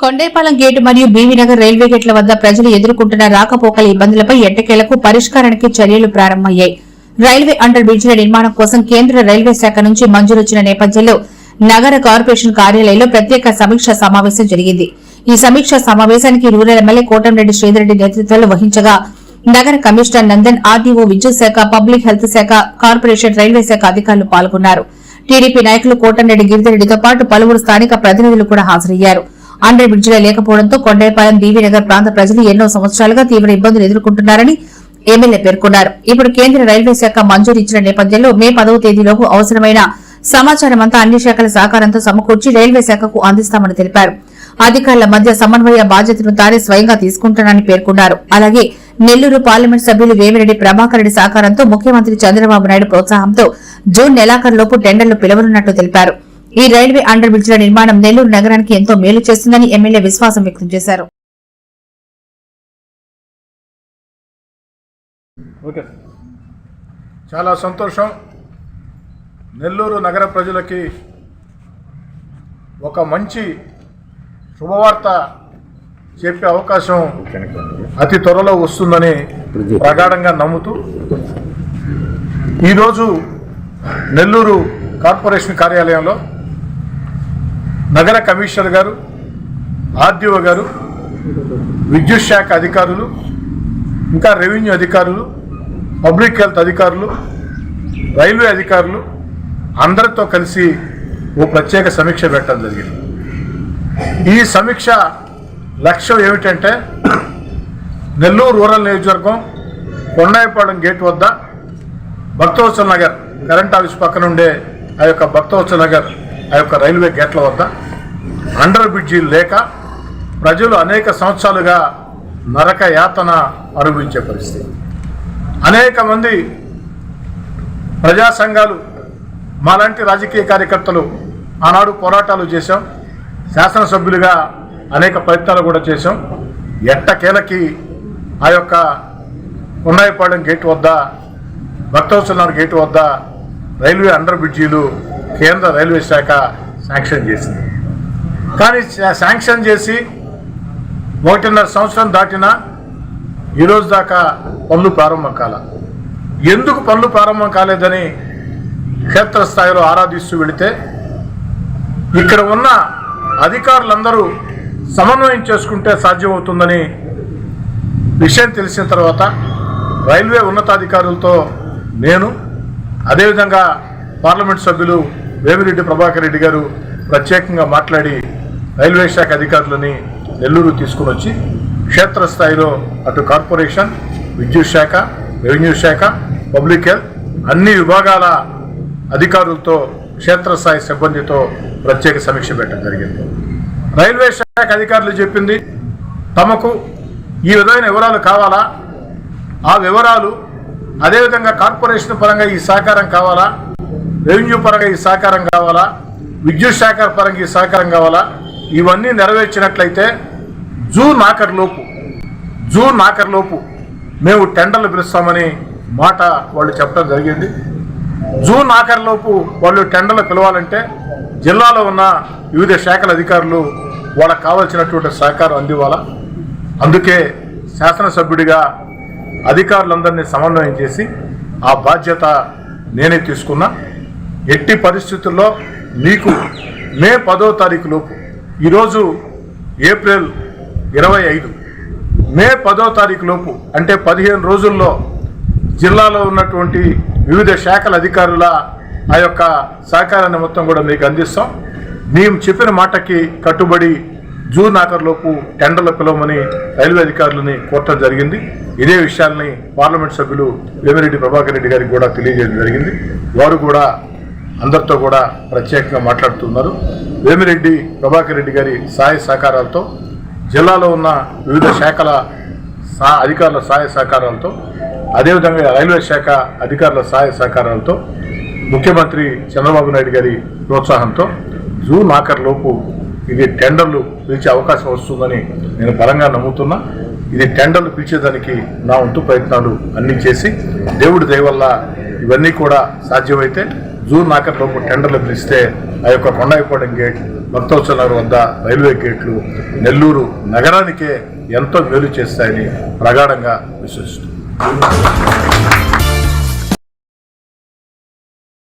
కొండేపాలెం gate మరియు బీవీనగర్ railway గేట్ల వద్ద ప్రజలు ఎదుర్కొంటున్న రాకపోకల ఇబ్బందులపై ఎట్టకేలకు పరిష్కారానికి చర్యలు ప్రారంభమయ్యాయి. రైల్వే అండర్ బ్రిడ్జ్ల నిర్మాణం కోసం కేంద్ర రైల్వే శాఖ నుంచి మంజూరొచ్చిన నేపథ్యంలో నగర కార్పొరేషన్ కార్యాలయంలో ప్రత్యేక సమీక్ష సమావేశం జరిగింది. ఈ సమీక్ష సమావేశానికి రూరల్ ఎమ్మెల్యే కోటంరెడ్డి శ్రీధర్రెడ్డి నేతృత్వంలో వహించగా నగర కమిషనర్ నందన్ ఆర్డీఓ విద్యుత్ శాఖ పబ్లిక్ హెల్త్ శాఖ కార్పొరేషన్ రైల్వే శాఖ అధికారులు పాల్గొన్నారు. టీడీపీ నాయకులు కోటంరెడ్డి గిరిధరెడ్డితో పాటు పలువురు స్థానిక ప్రతినిధులు కూడా హాజరయ్యారు. అండర్ బ్రిడ్జిలో లేకపోవడంతో కొండేపాలెం బీవీనగర్ ప్రాంత ప్రజలు ఎన్నో సంవత్సరాలుగా తీవ్ర ఇబ్బందులు ఎదుర్కొంటున్నారని ఎమ్మెల్యే పేర్కొన్నారు. ఇప్పుడు కేంద్ర రైల్వే శాఖ మంజూరు ఇచ్చిన నేపథ్యంలో మే పదవ తేదీలోపు అవసరమైన సమాచారం అంతా అన్ని శాఖల సహకారంతో సమకూర్చి రైల్వే శాఖకు అందిస్తామని తెలిపారు. అధికారుల మధ్య సమన్వయ బాధ్యతను తానే స్వయంగా తీసుకుంటానని పేర్కొన్నారు. అలాగే నెల్లూరు పార్లమెంట్ సభ్యులు వేమిరెడ్డి ప్రభాకర్ రెడ్డి సహకారంతో ముఖ్యమంత్రి చంద్రబాబు నాయుడు ప్రోత్సాహంతో జూన్ నెలాఖరులోపు టెండర్లు పిలవనున్నట్లు తెలిపారు. ఈ రైల్వే అండర్ బ్రిడ్జ్ల నిర్మాణం నెల్లూరు నగరానికి ఎంతో మేలు చేస్తుందని ఎమ్మెల్యే విశ్వాసం వ్యక్తం చేశారు. Okay sir. చాలా సంతోషం. నెల్లూరు నగర ప్రజలకి ఒక మంచి శుభవార్త చెప్పే అవకాశం అతి త్వరలో వస్తుందని ప్రగాఢంగా నమ్ముతూ ఈరోజు నెల్లూరు కార్పొరేషన్ కార్యాలయంలో నగర కమిషనర్ గారు ఆర్డీఓ గారు విద్యుత్ శాఖ అధికారులు ఇంకా రెవెన్యూ అధికారులు పబ్లిక్ హెల్త్ అధికారులు రైల్వే అధికారులు అందరితో కలిసి ఓ ప్రత్యేక సమీక్ష పెట్టడం జరిగింది. ఈ సమీక్ష లక్ష్యం ఏమిటంటే నెల్లూరు రూరల్ నియోజకవర్గం కొండాయిపాలెం గేట్ వద్ద భక్తవత్సల నగర్ కరెంట్ ఆఫీస్ పక్కన ఉండే ఆ యొక్క భక్తవత్సల నగర్ ఆ యొక్క రైల్వే గేట్ల వద్ద అండర్ బ్రిడ్జీలు లేక ప్రజలు అనేక సంవత్సరాలుగా నరక యాతన అనుభవించే పరిస్థితి. అనేక మంది ప్రజా సంఘాలు మాలాంటి రాజకీయ కార్యకర్తలు ఆనాడు పోరాటాలు చేశాం. శాసనసభ్యులుగా అనేక ప్రయత్నాలు కూడా చేశాం. ఎట్టకేలకి ఆ యొక్క ఉన్నాయపాలెం గేట్ వద్ద భక్తవత్సలనాథ్ గేట్ వద్ద రైల్వే అండర్ బ్రిడ్జీలు కేంద్ర రైల్వే శాఖ శాంక్షన్ చేసింది. కానీ శాంక్షన్ చేసి ఒకటిన్నర సంవత్సరం దాటినా ఈరోజు దాకా పనులు ప్రారంభం కాల. ఎందుకు పనులు ప్రారంభం కాలేదని క్షేత్రస్థాయిలో ఆరాధిస్తూ వెళితే ఇక్కడ ఉన్న అధికారులందరూ సమన్వయం చేసుకుంటే సాధ్యమవుతుందని విషయం తెలిసిన తర్వాత రైల్వే ఉన్నతాధికారులతో నేను అదేవిధంగా పార్లమెంట్ సభ్యులు వేమిరెడ్డి ప్రభాకర్ రెడ్డి గారు ప్రత్యేకంగా మాట్లాడి రైల్వే శాఖ అధికారులని నెల్లూరు తీసుకుని వచ్చి క్షేత్రస్థాయిలో అటు కార్పొరేషన్ విద్యుత్ శాఖ రెవెన్యూ శాఖ పబ్లిక్ హెల్త్ అన్ని విభాగాల అధికారులతో క్షేత్రస్థాయి సిబ్బందితో ప్రత్యేక సమీక్ష పెట్టడం జరిగింది. రైల్వే శాఖ అధికారులు చెప్పింది తమకు ఈ విధమైన వివరాలు కావాలా? ఆ వివరాలు అదేవిధంగా కార్పొరేషన్ పరంగా ఈ సహకారం కావాలా? రెవెన్యూ పరంగా ఈ సహకారం కావాలా? విద్యుత్ శాఖ పరంగా ఈ సహకారం కావాలా? ఇవన్నీ నెరవేర్చినట్లయితే జూన్ ఆఖరిలోపు జూన్ ఆఖరిలోపు మేము టెండర్లు పిలుస్తామని మాట వాళ్ళు చెప్పడం జరిగింది. జూన్ ఆఖరిలోపు వాళ్ళు టెండర్లు పిలవాలంటే జిల్లాలో ఉన్న వివిధ శాఖల అధికారులు వాళ్ళకు కావాల్సినటువంటి సహకారం అందివ్వాలా? అందుకే శాసనసభ్యుడిగా అధికారులందరినీ సమన్వయం చేసి ఆ బాధ్యత నేనే తీసుకున్నా. ఎట్టి పరిస్థితుల్లో మీకు మే పదో తారీఖు లోపు ఈరోజు ఏప్రిల్ ఇరవై ఐదు. మే పదో తారీఖు లోపు అంటే పదిహేను రోజుల్లో జిల్లాలో ఉన్నటువంటి వివిధ శాఖల అధికారుల ఆ యొక్క సహకారాన్ని మొత్తం కూడా మీకు అందిస్తాం. మేము చెప్పిన మాటకి కట్టుబడి జూన్ ఆఖరులోపు టెండర్లు పిలవమని రైల్వే అధికారులని కోరటం జరిగింది. ఇదే విషయాల్ని పార్లమెంట్ సభ్యులు వేమిరెడ్డి ప్రభాకర్ రెడ్డి గారికి కూడా తెలియజేయడం జరిగింది. వారు కూడా అందరితో కూడా ప్రత్యేకంగా మాట్లాడుతున్నారు. వేమిరెడ్డి ప్రభాకర్ రెడ్డి గారి సహాయ సహకారాలతో జిల్లాలో ఉన్న వివిధ శాఖల సహా అధికారుల సహాయ సహకారాలతో అదేవిధంగా రైల్వే శాఖ అధికారుల సహాయ సహకారాలతో ముఖ్యమంత్రి చంద్రబాబు నాయుడు గారి ప్రోత్సాహంతో జూన్ ఆఖరిలోపు ఇది టెండర్లు పిలిచే అవకాశం వస్తుందని నేను బలంగా నమ్ముతున్నా. ఇది టెండర్లు పిలిచేదానికి నా వంతు ప్రయత్నాలు అన్నీ చేసి దేవుడి దయవల్ల ఇవన్నీ కూడా సాధ్యమైతే జూన్ ఆఖరిలోపు టెండర్లు పిలిస్తే ఆ యొక్క కొండాయిపాడెం గేట్ భక్తోత్సవ వద్ద రైల్వే గేట్లు నెల్లూరు నగరానికే ఎంతో మేలు చేస్తాయని ప్రగాఢంగా విశ్వసిస్తుంది